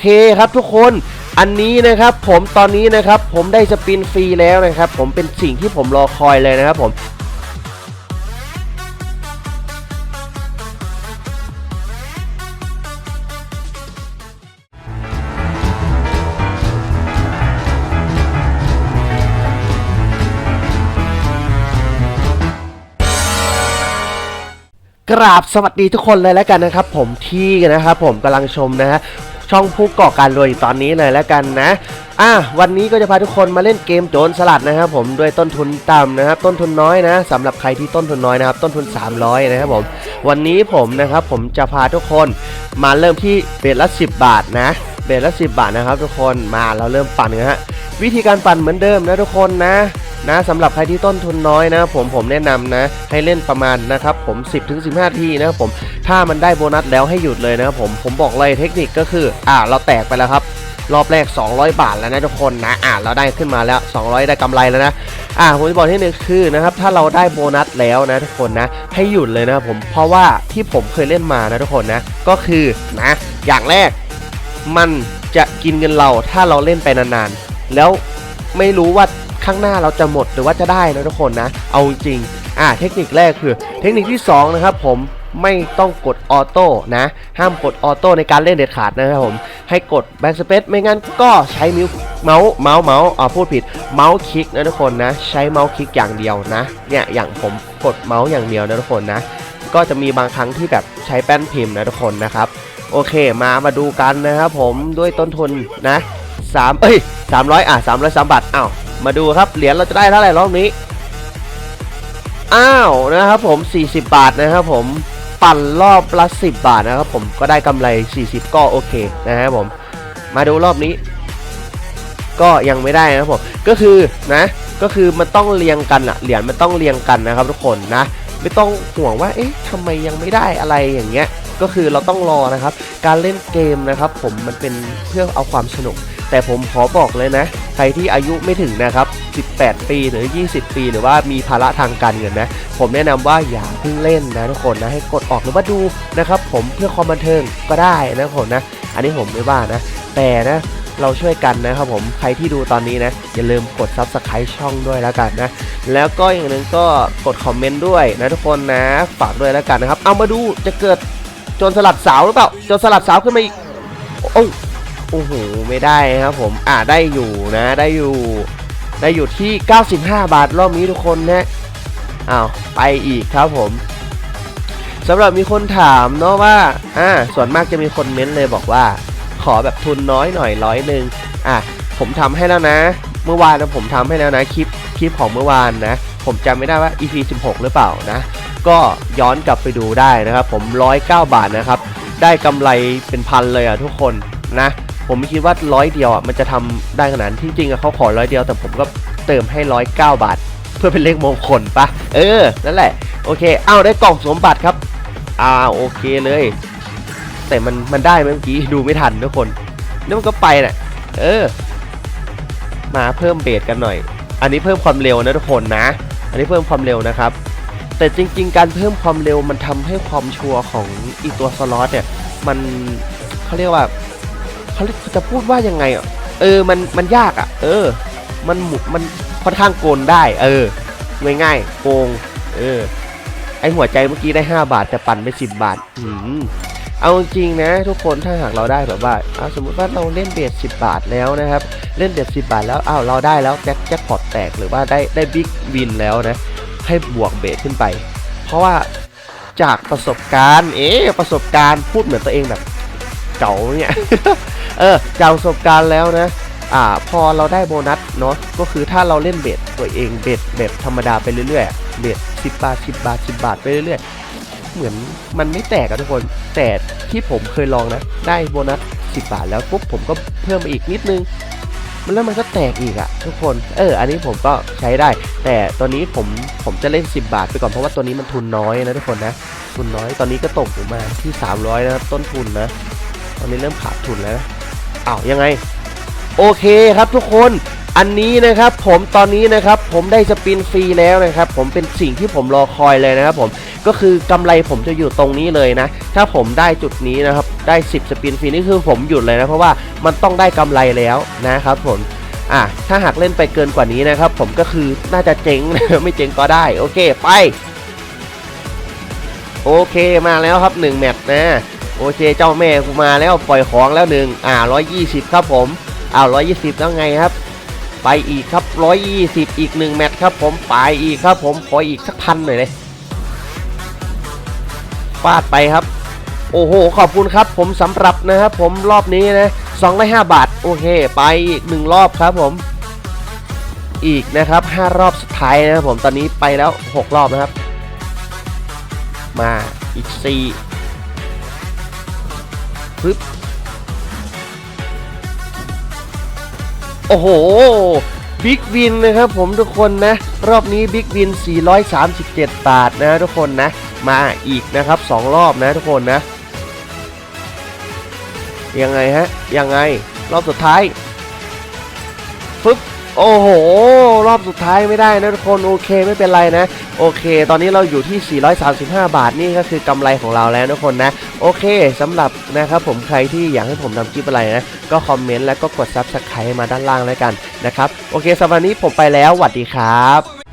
เคครับทุกคนอันนี้นะครับผมตอนนี้นะครับผมได้สปินฟรีแล้วนะครับ ผมเป็นสิ่งที่ผมรอคอยเลยนะครับผมกราบสวัสดีทุกคนเลยแล้วกันนะครับ ผมที่นะครับผมกำลังชมนะฮะ ช่องผู้ก่อการรวยตอนนี้เลยแล้วกันนะอะวันนี้ก็จะพาทุกคนมาเล่นเกมโจรสลัดนะครับผมด้วยต้นทุนต่ำนะครับต้นทุนน้อยนะสำหรับใครที่ต้นทุนน้อยนะครับต้นทุน 300 นะครับผมวันนี้ผมนะครับผมจะพาทุกคนมาเริ่มที่เบสละ10 บาทนะเบสละ10 บาทนะครับทุกคนมาเราเริ่มปั่นกันฮะวิธีการปั่นเหมือนเดิมนะทุกคนนะ นะสำหรับใครที่ต้นทุนน้อยนะ ผมผมแนะนำนะ ให้เล่นประมาณนะครับผม 10ถึง15 ทีนะผมถ้ามันได้โบนัสแล้วให้หยุดเลยนะผมผมบอกเลยเทคนิคก็คือ อ่าเราแตกไปแล้วครับรอบแรก 200 บาทแล้วนะทุกคนนะ อ่าเราได้ขึ้นมาแล้ว 200 ได้กำไรแล้วนะ อ่าผมจะบอกที่หนึ่งคือนะครับ ถ้าเราได้โบนัสแล้วนะทุกคนนะ ให้หยุดเลยนะผม เพราะว่าที่ผมเคยเล่นมานะทุกคนนะ ก็คือนะ อย่างแรก มันจะกินเงินเราถ้าเราเล่นไปนานๆ แล้วไม่รู้ว่า ข้างหน้าเราจะหมดหรือว่าจะได้นะทุกคนนะ เอาจริงอ่าเทคนิคแรกคือ เทคนิคที่สองนะครับผมไม่ต้องกดออโต้นะ ห้ามกดออโต้ในการเล่นเด็ดขาดนะครับผม ให้กดแบ็กสเปซไม่งั้นก็ใช้มิวเมาส์เมาส์เมาส์อ่าพูดผิดเมาส์คลิกนะทุกคนนะ ใช้เมาส์คลิกอย่างเดียวนะเนี่ยอย่างผมกดเมาส์อย่างเดียวนะทุกคนนะ ก็จะมีบางครั้งที่แบบใช้แป้นพิมพ์นะทุกคนนะครับ โอเคมามาดูกันนะครับผมด้วยต้นทุนนะสามเอ้ยสามร้อยอะสามร้อยสามบาทอ้าว มาดูครับเหรียญเราจะได้เท่าไหร่รอบนี้ อ้าวนะครับผม 40 บาทนะครับผมปั่นรอบละ10 บาทนะครับผมก็ได้กำไร 40 ก็โอเคนะครับผม มาดูรอบนี้ ก็ยังไม่ได้นะครับผมก็คือนะ ก็คือมันต้องเรียงกันอะเหรียญมันต้องเรียงกันนะครับ ทุกคนนะ ไม่ต้องห่วงว่าเอ๊ะทำไมยังไม่ได้อะไรอย่างเงี้ยก็คือเราต้องรอนะครับ การเล่นเกมนะครับ ผมมันเป็นเพื่อเอาความสนุก แต่ผมขอบอกเลยนะ ใครที่อายุไม่ถึงนะครับ 18 ปีหรือ 20 ปี หรือว่ามีภาระทางการเงินนะ ผมแนะนำว่าอย่าเพิ่งเล่นนะทุกคนนะ ให้กดออกหรือว่าดูนะครับ ผมเพื่อความบันเทิงก็ได้นะทุกคนนะ อันนี้ผมไม่ว่านะ แต่นะเราช่วยกันนะครับผมใครที่ดูตอนนี้นะ อย่าลืมกด Subscribe ช่องด้วยแล้วกันนะ แล้วก็อย่างหนึ่งก็กดคอมเมนต์ด้วยนะทุกคนนะ ฝากด้วยแล้วกันนะครับ เอามาดูจะเกิดโจรสลัดสาวหรือเปล่าโจรสลัดสาวขึ้นมาอีกโอ้ โอ้โหไม่ได้ครับผมอ่าได้อยู่นะได้อยู่ ได้อยู่ที่ 95 บาทรอบนี้ทุกคนนะอ้าวไปอีกครับผมสำหรับมีคนถามเนาะว่าอ่าส่วนมากจะมีคนเม้นเลยบอกว่า ขอแบบทุนน้อยหน่อยร้อยหนึ่งอะผมทำให้แล้วนะ เมื่อวานนะผมทำให้แล้วนะคลิปคลิปของเมื่อวานนะ ผมจำไม่ได้ว่า EP 16 หรือเปล่านะ ก็ย้อนกลับไปดูได้นะครับ ผม 109 บาทนะครับ ได้กำไรเป็นพันเลยอะทุกคนนะ ผมไม่คิดว่าร้อยเดียวอะมันจะทำได้ขนาดนั้นที่จริงอะเขาขอร้อยเดียวแต่ผมก็เติมให้109บาท เพื่อเป็นเลขมงคลปะเออ นั่นแหละ โอเคเอาได้กล่องสมบัติครับ อ่าโอเคเลย แต่มันมันได้เมื่อกี้ดูไม่ทันทุกคนแล้วมันก็ไปน่ะ เออ มาเพิ่มเบสกันหน่อย อันนี้เพิ่มความเร็วนะทุกคนนะ อันนี้เพิ่มความเร็วนะครับ แต่จริง ๆ การเพิ่มความเร็วมันทำให้ความชัวร์ของอีตัวสล็อตเนี่ย มันเขาเรียกว่า เขาจะพูดว่ายังไงอะเออมันมันยากอะ เออ มันหมุมันค่อนข้างโกนได้ เออง่ายๆโกงเออ ไอหัวใจเมื่อกี้ได้ 5 บาท แต่ปั่นไป 10 บาทอืมเอาจริงนะ ทุกคนถ้าหากเราได้แบบว่าเอาสมมุติว่าเราเล่นเบส10 บาทแล้วนะครับ เล่นเบส10 บาทแล้วอ้าวเราได้แล้วแจ็คแจ็คพอตแตกหรือว่าได้ได้บิ๊กวินแล้วนะ ให้บวกเบสขึ้นไป เพราะว่าจากประสบการณ์ เอ๊ประสบการณ์พูดเหมือนตัวเองแบบเก๋าเนี่ย เออจากประสบการณ์แล้วนะอ่าพอเราได้โบนัสเนาะก็คือถ้าเราเล่นเบสตัวเองเบสแบบธรรมดาไปเรื่อยๆเบส10 บาท 10 บาท 10 บาทไปเรื่อยๆ เหมือนมันไม่แตกอะทุกคนแต่ที่ผมเคยลองนะ ได้โบนัส 10 บาทแล้วปุ๊บผมก็เพิ่มมาอีกนิดนึงมันแล้วมันก็แตกอีกอะทุกคนเอออันนี้ผมก็ใช้ได้ แต่ตอนนี้ผมผมจะเล่น 10 บาทไปก่อนเพราะว่าตัวนี้มันทุนน้อยนะทุกคนนะทุนน้อยตอนนี้ก็ตกอยู่มาที่ 300 นะครับต้นทุนนะ ตอนนี้เริ่มขาดทุนแล้วนะ อ้าวยังไง โอเคครับทุกคนอันนี้นะครับผมตอนนี้นะครับผมได้สปินฟรีแล้วนะครับผมเป็นสิ่งที่ผมรอคอยเลยนะครับผมก็คือกำไรผมจะอยู่ตรงนี้เลยนะ ถ้าผมได้จุดนี้นะครับได้ 10 สปินฟรีนี่คือผมหยุดเลยนะเพราะว่ามันต้องได้กำไรแล้วนะครับผมอะถ้าหากเล่นไปเกินกว่านี้นะครับ ผมก็คือน่าจะเจ๊งไม่เจ๊งก็ได้ โอเคไป โอเคมาแล้วครับ 1 แมตช์นะ โอเคเจ้าแม่กูมาแล้วปล่อยของแล้วหนึ่งอ่า120ครับผมอ้าว120แล้วไงครับ ไปอีกครับ120อีก1แมตช์ครับผมไปอีกครับผมขออีกสักพันหน่อยเลยฟาดไปครับ โอ้โห ขอบคุณครับผมสำหรับนะครับผมรอบนี้นะ205บาท โอเค ไปอีกหนึ่งรอบครับผมอีกนะครับ 5 รอบสุดท้ายนะครับผมตอนนี้ไปแล้ว 6 รอบนะครับ มาอีก 4 ปึ๊บโอ้โหบิ๊กวินนะครับผมทุกคนนะ รอบนี้บิ๊กวิน 437 บาทนะทุกคนนะ มาอีกนะครับ 2 รอบนะทุกคนนะ ยังไงฮะ ยังไง รอบสุดท้าย โอ้โห รอบสุดท้ายไม่ได้นะทุกคนโอเคไม่เป็นไรนะ โอเค ตอนนี้เราอยู่ที่ 435 บาทนี่ก็คือกำไรของเราแล้วทุกคนนะ โอเคสำหรับนะครับผมใครที่อยากให้ผมทำคลิปอะไรนะ ก็คอมเมนต์แล้วก็กดซับสไครต์มาด้านล่างแล้วกันนะครับ โอเคสำหรับวันนี้ผมไปแล้วสวัสดีครับ